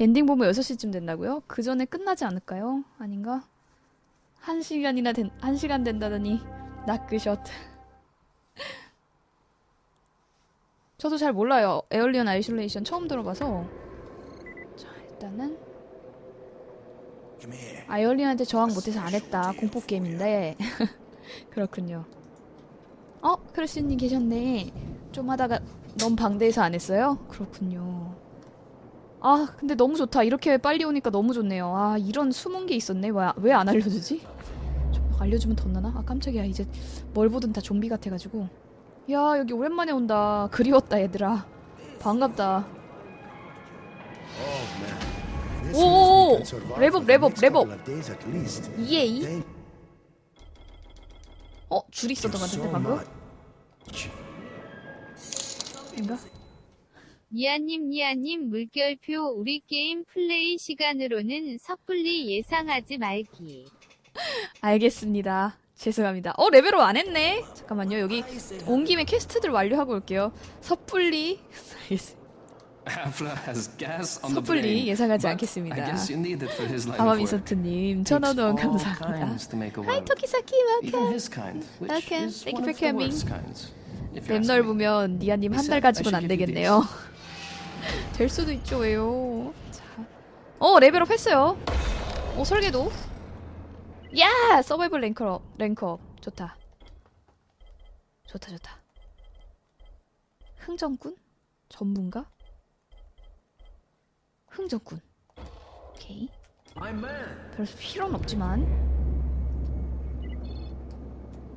엔딩 보면 6시쯤 된다고요? 그 전에 끝나지 않을까요? 아닌가? 한 시간이나 된, 한 시간 된다더니 나크샷. 저도 잘 몰라요. 에얼리언 아이솔레이션 처음 들어봐서. 자, 일단은. 아이얼리언한테 저항 못해서 안 했다. 공포 게임인데. 그렇군요. 어, 크리스님 계셨네. 좀 하다가 너무 방대해서 안 했어요? 그렇군요. 아, 근데 너무 좋다. 이렇게 빨리 오니까 너무 좋네요. 아, 이런 숨은 게 있었네. 왜 안 알려주지? 좀 알려주면 더 나나? 아, 깜짝이야. 이제 뭘 보든 다 좀비 같아가지고. 야, 여기 오랜만에 온다. 그리웠다, 얘들아. 반갑다. Survive 랩업, 랩업, 랩업. Thank 어, 줄 you 있었던 것 같은데, 방금? 인가? 니아님 니아님 물결표 우리 게임 플레이 시간으로는 섣불리 예상하지 말기. 알겠습니다. 죄송합니다. 어, 레벨업 안 했네? 잠깐만요. 여기 온 김에 퀘스트들 완료하고 올게요. 섣불리. 섣불리. 예상하지 않겠습니다. 천원원 Takes all 감사합니다. world. 토키사키 Welcome. Thank you for coming. 맵 ask me. 넓으면 니아님 한 달 가지고는 안 되겠네요. 될 수도 있죠, 왜요? 자. 어, 레벨업 했어요. 어, 설계도. 야! 서바이벌 랭크업, 랭크업. 좋다. 좋다, 좋다. 흥정꾼? 전문가? 흥정꾼. 오케이. 별 필요는 없지만.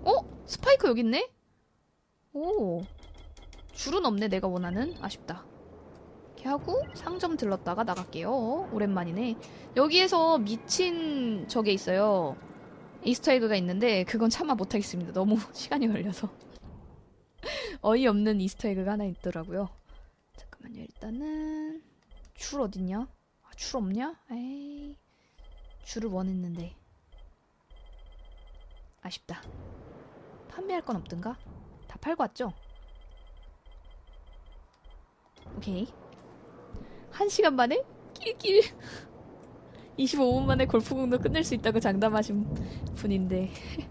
어? 스파이크 여기 있네? 오. 줄은 없네, 내가 원하는. 아쉽다. 하고 상점 들렀다가 나갈게요. 오랜만이네. 여기에서 미친 저게 있어요. 이스터에그가 있는데 그건 참아 못하겠습니다. 너무 시간이 걸려서. 어이없는 이스터에그가 하나 있더라고요. 잠깐만요. 일단은 줄 어딨냐? 아, 줄 없냐? 에이. 줄을 원했는데. 아쉽다. 판매할 건 없던가? 다 팔고 왔죠? 오케이. 한 시간 만에 낄낄. 25분 만에 골프공도 끝낼 수 있다고 장담하신 분인데.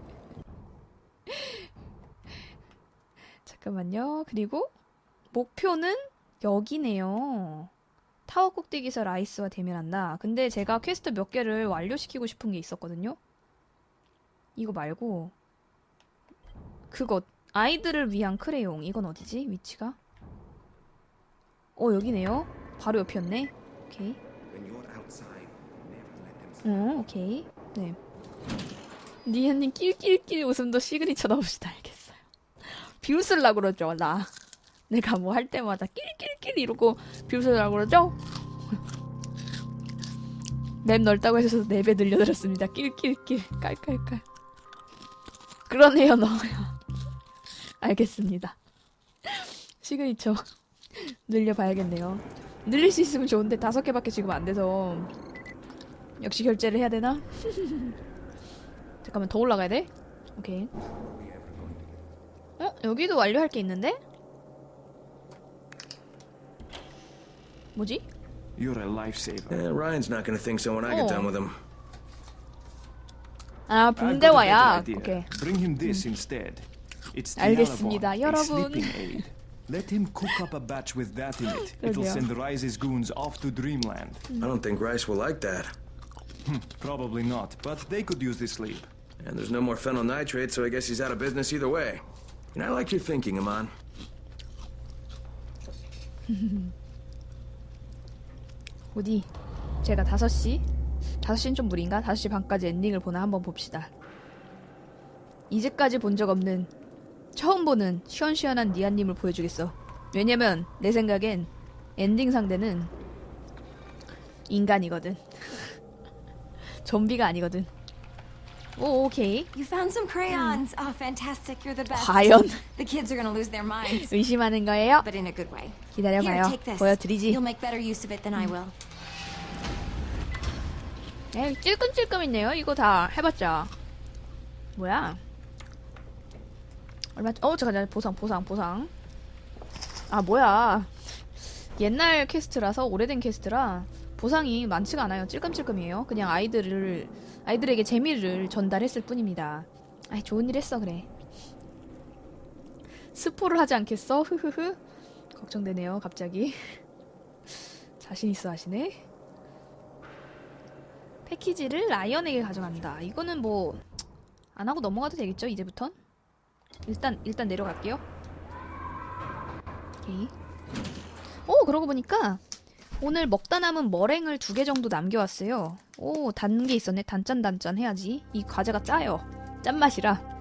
잠깐만요. 그리고 목표는 여기네요. 타워 꼭대기에서 라이스와 대면한다. 근데 제가 퀘스트 몇 개를 완료시키고 싶은 게 있었거든요. 이거 말고 그것 아이들을 위한 크레용. 이건 어디지? 위치가? 어 여기네요 바로 옆이었네. 오케이. 어, 오케이. 네. 니아님 낄낄낄 웃음도 시그니처 넣읍시다. 알겠어요. 비웃으려고 그러죠, 나. 내가 뭐 할 때마다 낄낄낄 이러고 비웃으려고 그러죠? 맵 넓다고 해서 4배 늘려드렸습니다. 낄낄낄. 깔깔깔. 그러네요, 넣어요. 알겠습니다. 시그니처 늘려봐야겠네요. 늘릴 수 있으면 좋은데 다섯 개밖에 지금 안 돼서 역시 결제를 해야 되나? 잠깐만 더 올라가야 돼? 오케이. 어? 여기도 완료할 게 있는데? 뭐지? You're a lifesaver. Eh, Ryan's not gonna think so when I get Oh. done with him. 아 붕대와 약. 오케이. Bring him this instead. It's the 알겠습니다, 여러분. sleeping aid. Let him cook up a batch with that in it. It'll 그러게요. send Rise's goons off to Dreamland. I don't think Rice will like that. Probably not, but they could use this sleep. And there's no more phenyl nitrate, so I guess he's out of business either way. And I like your thinking, Amon. 어디? 제가 5시? 5시는 좀 무리인가? 5시 반까지 엔딩을 보나 한번 봅시다. 이제까지 본 적 없는 처음 보는 시원시원한 니아님을 보여주겠어. 왜냐면 내 생각엔 엔딩 상대는 인간이거든. 좀비가 아니거든. 오, 오케이. You found some crayons. Oh, fantastic. You're the best. 과연 The kids are gonna lose their minds, 의심하는 거예요? but in a good way. Here, 기다려봐요. take this. 보여드리지. You'll make better use of it than I will. 에이, 찔끔찔끔 있네요. 이거 다 해봤자. 뭐야? 얼마, 어, 잠깐, 잠깐, 보상, 보상, 보상. 아, 뭐야. 옛날 퀘스트라서, 오래된 퀘스트라, 보상이 많지가 않아요. 찔끔찔끔이에요. 그냥 아이들을 아이들에게 재미를 전달했을 뿐입니다. 아이 좋은 일 했어 그래. 스포를 하지 않겠어? 흐흐흐. 걱정되네요. 갑자기. 자신 있어 하시네. 패키지를 라이언에게 가져간다. 이거는 뭐 안 하고 넘어가도 되겠죠? 이제부턴? 일단 일단 내려갈게요. 오케이. 오 그러고 보니까 오늘 먹다 남은 머랭을 두 개 정도 남겨왔어요. 오 단 게 있었네. 단짠 단짠 해야지. 이 과자가 짜요. 짠맛이라.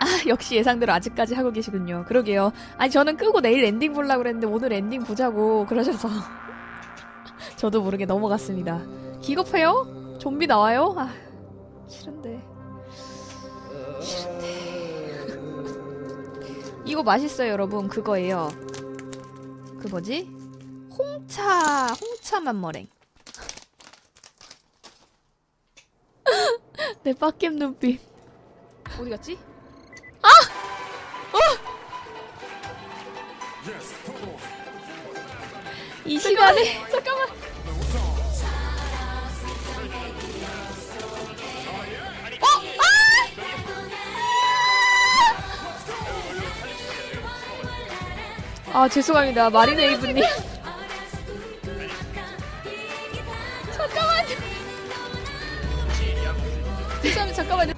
아 역시 예상대로 아직까지 하고 계시군요. 그러게요. 아니 저는 끄고 내일 엔딩 보려고 그랬는데 오늘 엔딩 보자고 그러셔서 저도 모르게 넘어갔습니다. 기겁해요? 좀비 나와요? 아 싫은데. 싫은데. 이거 맛있어요, 여러분. 그거예요. 그 뭐지? 홍차, 홍차 맛머랭. 내 빡겜 눈빛. 어디 갔지? 아! 어! 이 시간에 잠깐만. 아 죄송합니다. 마리네이브님. 잠깐만요. 죄송합니다. 잠깐만요.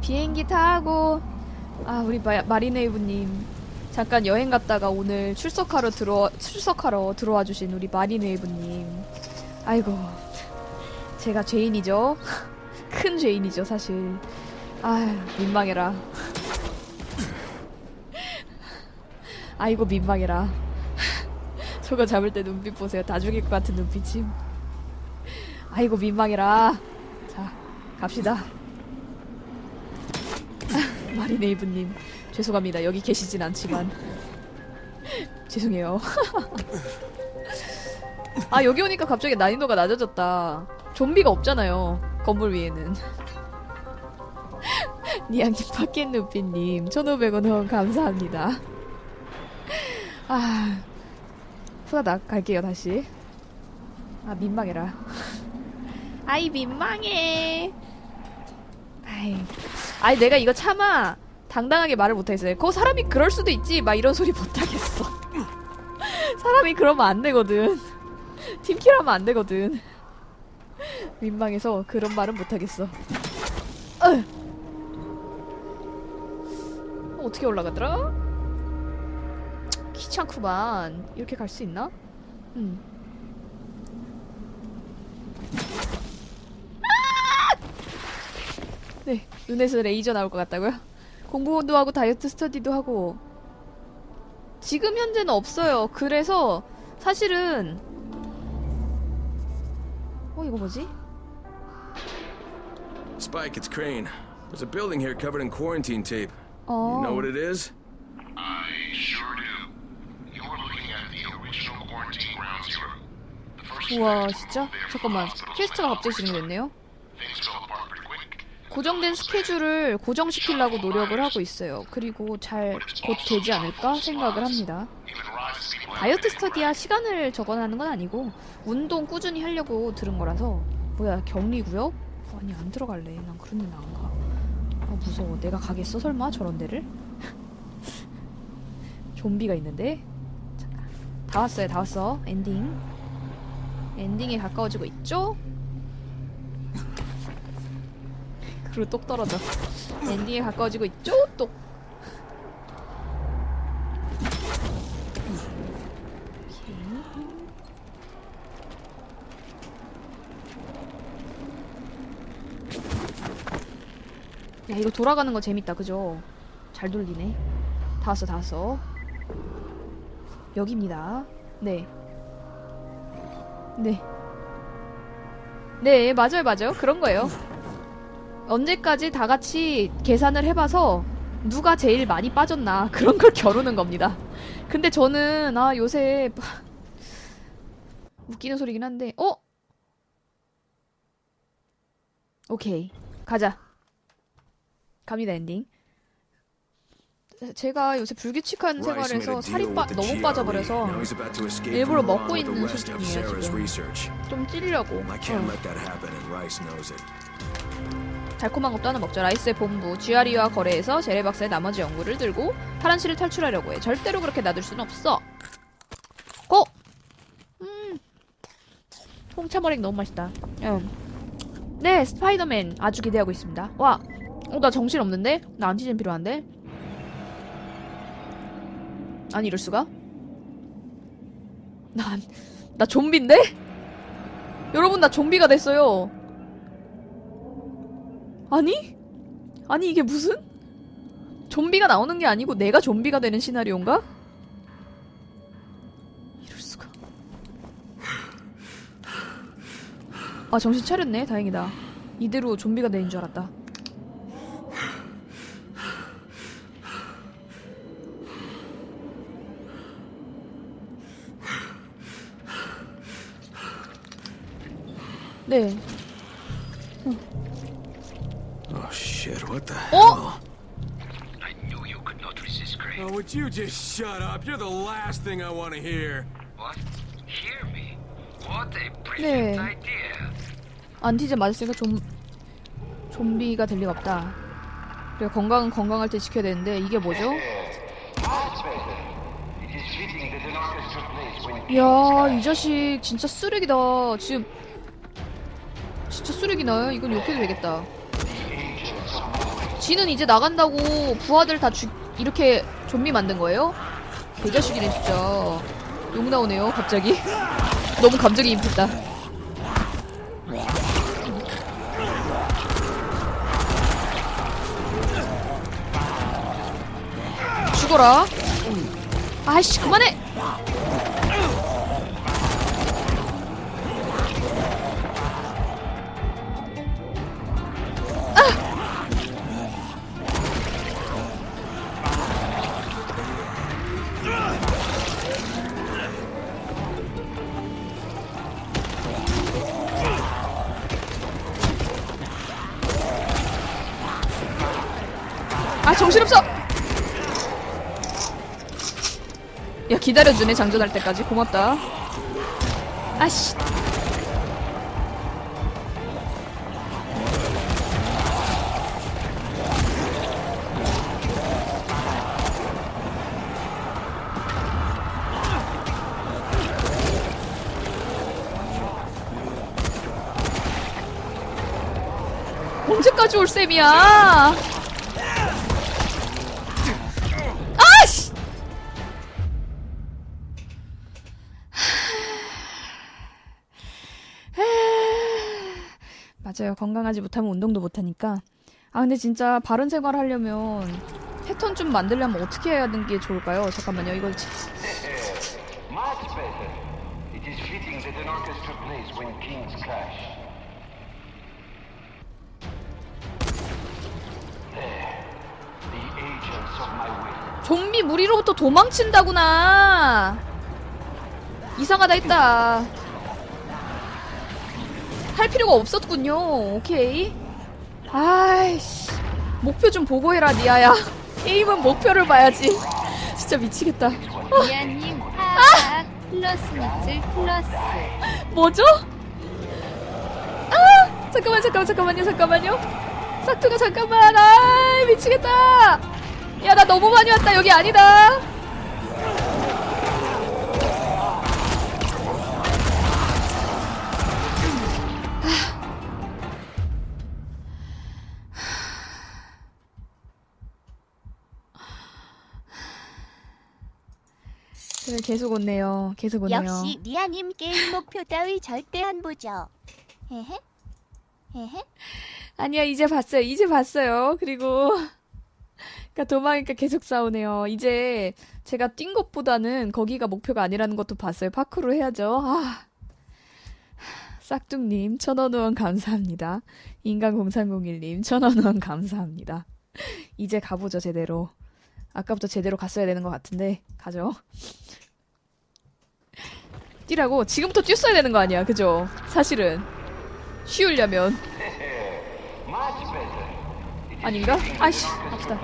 비행기 타고 아 우리 마, 마리네이브님. 잠깐 여행 갔다가 오늘 출석하러 들어 출석하러 들어와 주신 우리 마리네이브님. 아이고 제가 죄인이죠? 큰 죄인이죠 사실. 아휴 민망해라 아이고 민망해라. 저거 잡을 때 눈빛 보세요. 다 죽일 것 같은 눈빛임. 아이고 민망해라. 자 갑시다. 마리네이브님 죄송합니다. 여기 계시진 않지만 죄송해요. 아 여기 오니까 갑자기 난이도가 낮아졌다. 좀비가 없잖아요. 건물 위에는. 니양님 파켓 눈빛님 1500원 후원 감사합니다. 아, 후다닥 갈게요 다시. 아 민망해라. 아이 민망해. 아이, 아이 내가 이거 차마 당당하게 말을 못하겠어요. 그 사람이 그럴 수도 있지. 막 이런 소리 못하겠어. 사람이 그러면 안 되거든. 팀킬하면 안 되거든. 민망해서 그런 말은 못하겠어. 어. 어떻게 올라가더라? 귀찮구만. 이렇게 갈 수 있나? 음. 아! 네, 눈에서 레이저 나올 것 같다고요? 공부도 하고 다이어트 스터디도 하고 지금 현재는 없어요. 그래서 사실은 어 이거 뭐지? Spike, it's Crane. There's a building here covered in quarantine tape. You know 어 what it is? I sure do. You're looking at the original quarantine ground zero. The first 우와 진짜? 잠깐만 퀘스트가 갑자기 진행됐네요. 고정된 스케줄을 고정시키려고 노력을 하고 있어요. 그리고 잘 곧 되지 않을까 생각을 합니다. 다이어트 스터디야 시간을 적어나는 건 아니고 운동 꾸준히 하려고 들은 거라서 뭐야 격리구역? 아니 안 들어갈래. 난 그런 데는 안 가. 아 무서워. 내가 가겠어 설마 저런 데를? 좀비가 있는데. 다 왔어요. 다 왔어. 엔딩. 엔딩에 가까워지고 있죠? 그리고 똑 떨어져. 엔딩에 가까워지고 있죠? 똑. 야 이거 돌아가는 거 재밌다 그죠? 잘 돌리네 다 왔어 다 왔어 여기입니다 네 네. 네, 맞아요, 맞아요. 그런 거예요. 언제까지 다 같이 계산을 해봐서 누가 제일 많이 빠졌나 그런 걸 겨루는 겁니다. 근데 저는 아 요새 웃기는 소리긴 한데 어? 오케이 가자. 갑니다 엔딩. 제- 제가 요새 불규칙한 생활에서 살이 빠, 너무. 빠져버려서 일부러 먹고 있는 수준이에요, 지금. 좀 찌려고. 어. 달콤한 것도 하나 먹죠. 라이스의 본부 GRE와 거래해서 제레 박사의 나머지 연구를 들고 파란 실을 탈출하려고 해. 절대로 그렇게 놔둘 수는 없어. 고! 음. 홍차 머랭 너무 맛있다. 음. 네, 스파이더맨 아주 기대하고 있습니다. 와, 어, 나 정신 없는데? 나 안티젠 필요한데? 아니 이럴 수가? 나, 안- 나 좀비인데? 여러분 나 좀비가 됐어요. 아니? 아니 이게 무슨? 좀비가 나오는 게 아니고 내가 좀비가 되는 시나리오인가? 이럴 수가. 아 정신 차렸네. 다행이다. 이대로 좀비가 되는 줄 알았다. 네. Oh shit! What the 어? I knew you could not resist, Gray. Oh, would you just shut up? You're the last thing I want to hear. What? Hear me? What a 네. brilliant idea. 안티젠 맞았으니까 좀 좀비가 될 리가 없다. 그래 건강은 건강할 때 지켜야 되는데 이게 뭐죠? 이야 이 자식 진짜 쓰레기다. 지금 진짜 쓰레기 나요. 이건 욕해도 되겠다. 지는 이제 나간다고 부하들 다 죽, 이렇게 좀비 만든 거예요? 개자식이네 진짜. 욕 나오네요 갑자기. 너무 감정이 임했다. 죽어라. 아이씨, 그만해! 정신없어! 야 기다려주네 장전할 때까지. 고맙다. 아씨. 언제까지 올 셈이야 맞아요. 건강하지 못하면 운동도 못하니까. 아, 근데 진짜 바른 생활 하려면 패턴 좀 만들려면 어떻게 해야 하는 게 좋을까요? 잠깐만요. 이걸. 좀비 무리로부터 도망친다구나. 이상하다 했다. 할 필요가 없었군요. 오케이. 아이씨. 목표 좀 보고 해라, 니아야. 게임은 목표를 봐야지. 진짜 미치겠다. 미아님 하악 플러스 밑줄 플러스. 뭐죠? 아! 잠깐만, 잠깐만, 잠깐만요, 잠깐만요. 싹두가 잠깐만. 아, 미치겠다. 야, 나 너무 많이 왔다. 여기 아니다. 계속 온네요. 계속 오네요. 역시 리아님 게임 목표 따위 절대 안 보죠. 헤헤. 헤헤. 아니야 이제 봤어요 이제 봤어요 그리고 그러니까 도망이니까 계속 싸우네요 이제 제가 뛴 것보다는 거기가 목표가 아니라는 것도 봤어요 파크로 해야죠 아 싹둑님 천원 후원 감사합니다 인간0301님 천원 후원 감사합니다 이제 가보죠 제대로 아까부터 제대로 갔어야 되는 것 같은데 가죠 뛰라고 지금부터 뛰었어야 되는 거 아니야 그죠? 사실은 쉬우려면 아닌가? 아이씨 아프다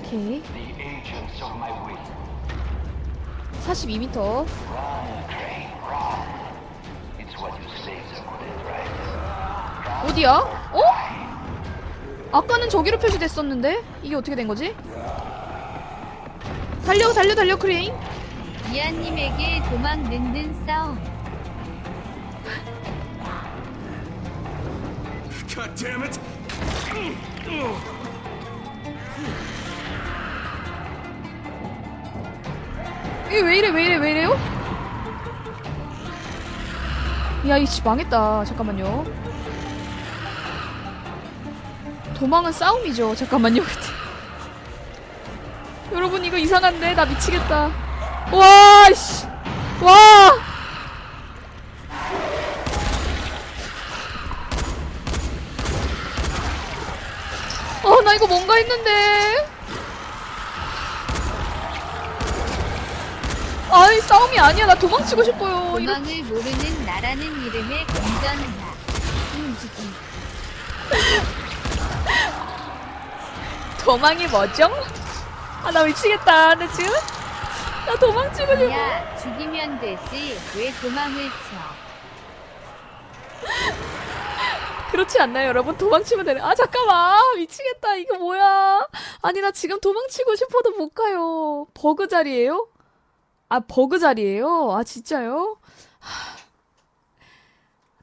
오케이 42m 어디야? 어? 아까는 저기로 표시됐었는데? 이게 어떻게 된 거지? 달려, 달려, 달려, 크레인. 미아님에게 도망 는는 싸움. God damn it! 이게 왜 이래, 왜 이래, 왜 이래요? 야, 이씨 망했다. 잠깐만요. 도망은 싸움이죠. 잠깐만요. 여러분, 이거 이상한데? 나 미치겠다. 와, 씨. 와! 어, 나 이거 뭔가 했는데. 아이, 싸움이 아니야. 나 도망치고 싶어요. 도망을 모르는 나라는 이름의 건전하. 도망이 뭐죠? 아, 나 미치겠다. 나 지금? 나 도망치고 싶어. 야 죽이면 되지 왜 도망을 쳐? 그렇지 않나요, 여러분? 도망치면 되는. 아, 잠깐만. 미치겠다. 이거 뭐야. 아니, 나 지금 도망치고 싶어도 못 가요. 버그 자리예요? 아, 버그 자리예요? 아, 진짜요? 하...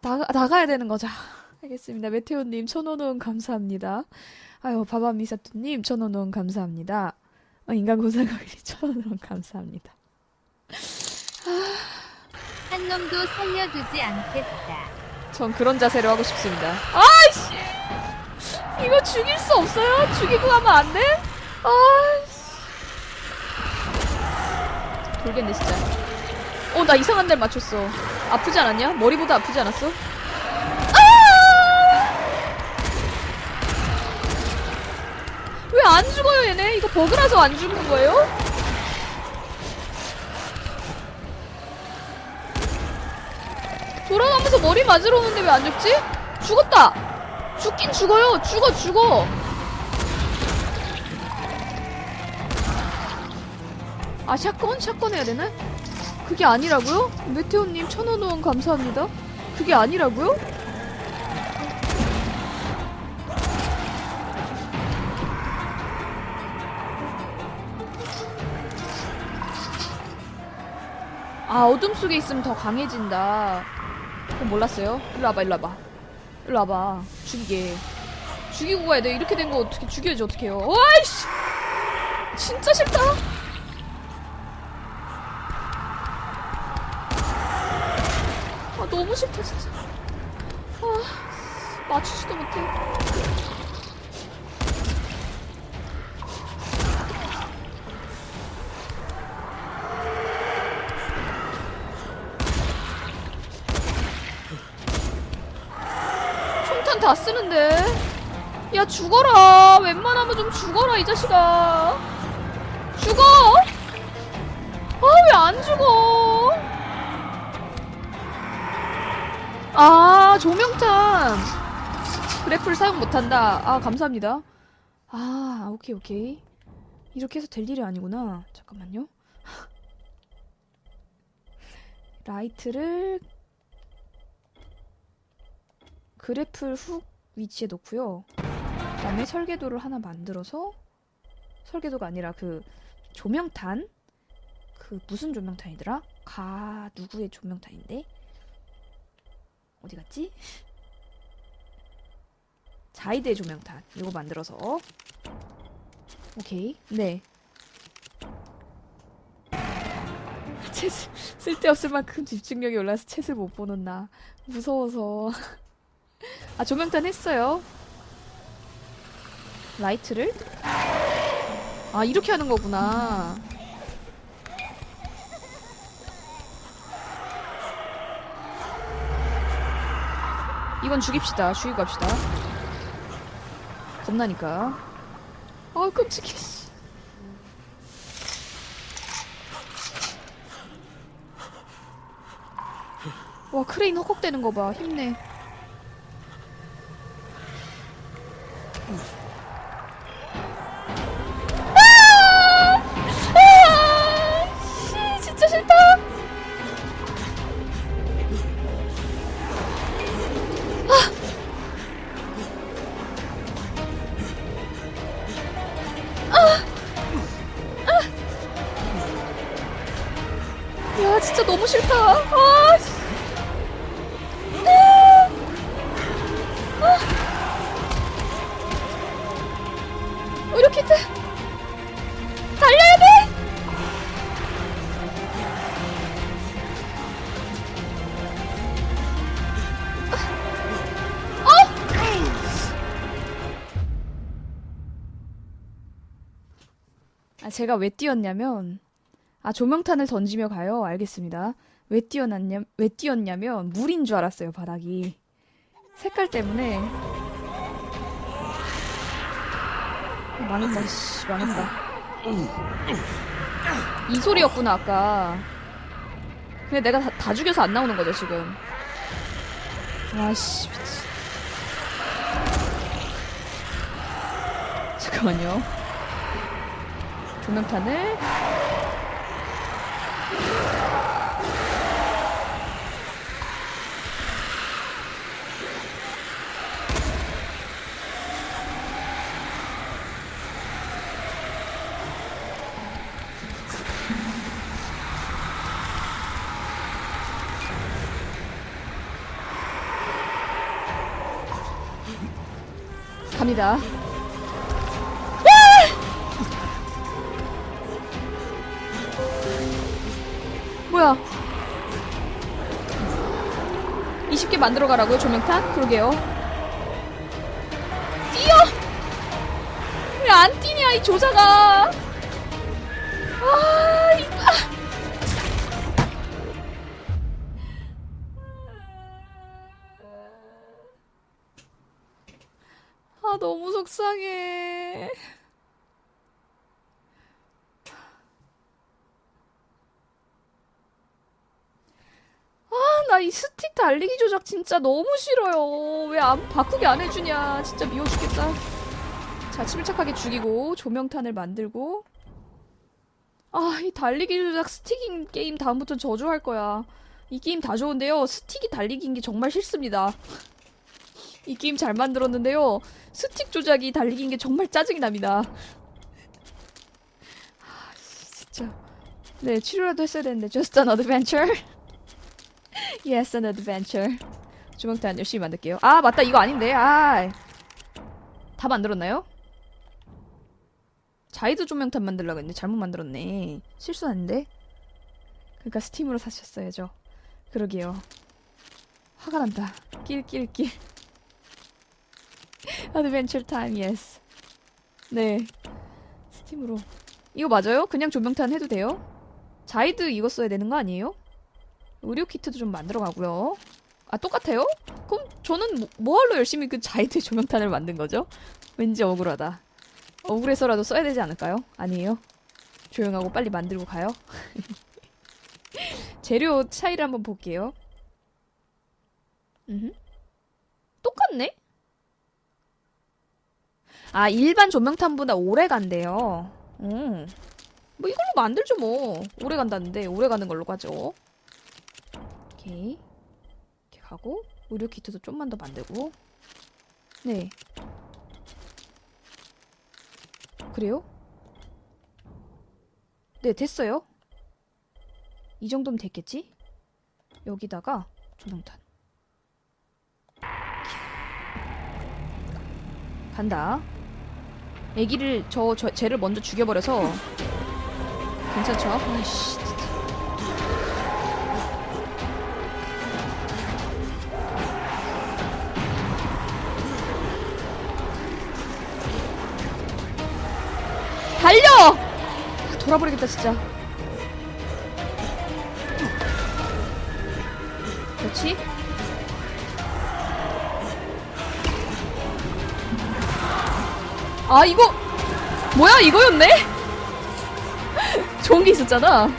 나가, 나가야 되는 거죠. 알겠습니다. 메테오님, 천원원 감사합니다. 아유, 바바 미사토님, 천원 원 감사합니다. 어, 인간 고사거리 천원 원 감사합니다. 한 놈도 살려두지 않겠다. 전 그런 자세로 하고 싶습니다. 아이씨! 이거 죽일 수 없어요? 죽이고 가면 안 돼? 아이씨. 돌겠네, 진짜. 어, 나 이상한 데를 맞췄어. 아프지 않았냐? 머리보다 아프지 않았어? 아! 왜 안 죽어요, 얘네? 이거 버그라서 안 죽는 거예요? 돌아가면서 머리 맞으러 오는데 왜 안 죽지? 죽었다! 죽긴 죽어요! 죽어, 죽어! 아, 샷건? 샷건 해야 되나? 그게 아니라고요? 메테오님 천원 후원 감사합니다. 그게 아니라고요? 아, 어둠 속에 있으면 더 강해진다. 그건 몰랐어요. 일로 와봐, 일로 와봐. 일로 와봐. 죽이게. 죽이고 가야 돼. 이렇게 된 거 어떻게 죽여야지, 어떡해요. 와이씨! 진짜 싫다. 아, 너무 싫다, 진짜. 아, 맞추지도 못해. 다 쓰는데. 야, 죽어라. 웬만하면 좀 죽어라, 이 자식아. 죽어! 아, 왜 안 죽어? 아, 조명탄. 그래플 사용 못한다. 아, 감사합니다. 아, 오케이, 오케이. 이렇게 해서 될 일이 아니구나. 잠깐만요. 라이트를 그래플 훅 위치에 놓고요. 그 다음에 설계도를 하나 만들어서 설계도가 아니라 그 조명탄 그 무슨 조명탄이더라? 가 누구의 조명탄인데? 어디 갔지? 자이드의 조명탄 이거 만들어서 오케이 네 챗 쓸데없을 만큼 집중력이 올라서 챗을 못 보는 나 무서워서 아 조명탄 했어요. 라이트를? 아 이렇게 하는 거구나. 이건 죽입시다. 죽이고 갑시다. 겁나니까. 아 끔찍해 씨. 와 크레인 헉헉대는 거 봐. 힘내 제가 왜 뛰었냐면, 아, 조명탄을 던지며 가요. 알겠습니다. 왜 뛰어났냐, 왜 뛰었냐면, 물인 줄 알았어요, 바닥이. 색깔 때문에. 망했다, 씨, 망했다. 이 소리였구나, 아까. 근데 내가 다, 다 죽여서 안 나오는 거죠, 지금. 아씨. 잠깐만요. 조명탄을 갑니다. 뭐야? 20개 만들어 가라고요, 조명탄? 그러게요. 뛰어! 왜 안 뛰냐, 이 조사가! 아, 이, 아. 아, 너무 속상해. 아, 나 이 스틱 달리기 조작 진짜 너무 싫어요. 왜 안, 바꾸게 안 해주냐. 진짜 미워 죽겠다. 자, 침착하게 죽이고, 조명탄을 만들고. 아, 이 달리기 조작 스틱인 게임 다음부터 저주할 거야. 이 게임 다 좋은데요. 스틱이 달리기인 게 정말 싫습니다. 이 게임 잘 만들었는데요. 스틱 조작이 달리기인 게 정말 짜증이 납니다. 아, 진짜. 네, 치료라도 했어야 되는데. Just an adventure? yes, an adventure. 주먹탄 열심히 만들게요. 아, 맞다. 이거 아닌데. 아. 다 만들었나요? 자이드 조명탄 만들려고 했는데 잘못 만들었네. 실수했는데. 그러니까 스팀으로 사셨어야죠. 그러게요. 화가 난다. 낄낄낄. 어드벤처 타임, 예스. 네. 스팀으로. 이거 맞아요? 그냥 조명탄 해도 돼요? 자이드 이거 써야 되는 거 아니에요? 의료 키트도 좀 만들어 가고요. 아, 똑같아요? 그럼 저는 뭐, 뭐하러 열심히 그 자이드 조명탄을 만든 거죠? 왠지 억울하다. 억울해서라도 써야 되지 않을까요? 아니에요? 조용하고 빨리 만들고 가요. 재료 차이를 한번 볼게요. 음흠. 똑같네? 아, 일반 조명탄보다 오래 간대요. 음. 뭐 이걸로 만들죠 뭐. 오래 간다는데 오래 가는 걸로 가죠. 오케이. 이렇게 가고 의료 키트도 좀만 더 만들고. 네. 그래요? 네, 됐어요. 이 정도면 됐겠지? 여기다가 조명탄. 간다. 애기를 저, 저 쟤를 먼저 죽여버려서 괜찮죠? 아이씨 돌아버리겠다 진짜. 그렇지? 아 이거 뭐야 이거였네? 좋은 게 있었잖아.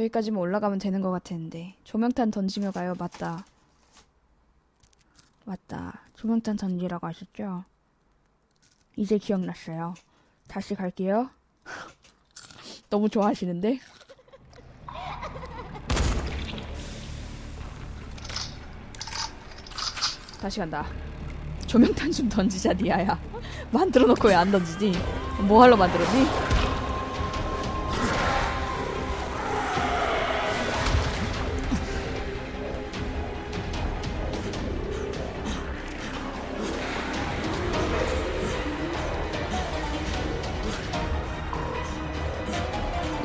저기까지만 올라가면 되는 것 같았는데 조명탄 던지며 가요 맞다 맞다 조명탄 던지라고 하셨죠 이제 기억났어요. 다시 갈게요. 너무 좋아하시는데? 다시 간다. 조명탄 좀 던지자, 니아야. 만들어 놓고 왜 안 던지지? 뭐 하러 만들었니?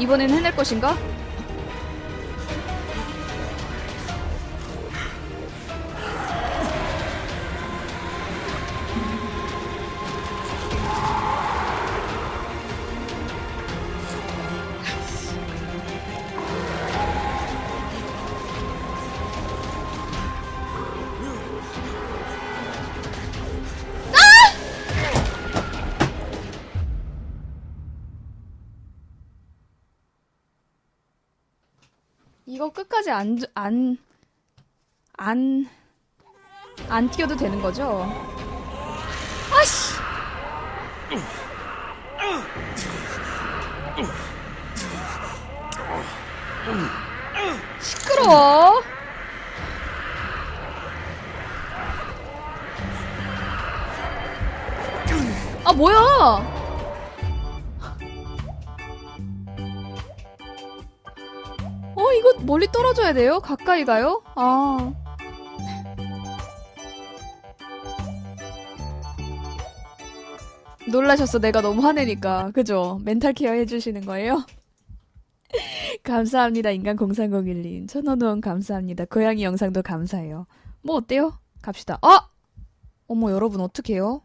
이번엔 해낼 것인가? 끝까지 안, 주- 안, 안, 안 튀겨도 되는 거죠? 아씨! 시끄러워! 아, 뭐야! 멀리 떨어져야 돼요? 가까이 가요? 아. 놀라셨어. 내가 너무 화내니까. 그죠? 멘탈 케어 해주시는 거예요? 감사합니다. 인간 0301님. 천원 후원 감사합니다. 고양이 영상도 감사해요. 뭐 어때요? 갑시다. 아! 어머, 여러분, 어떡해요?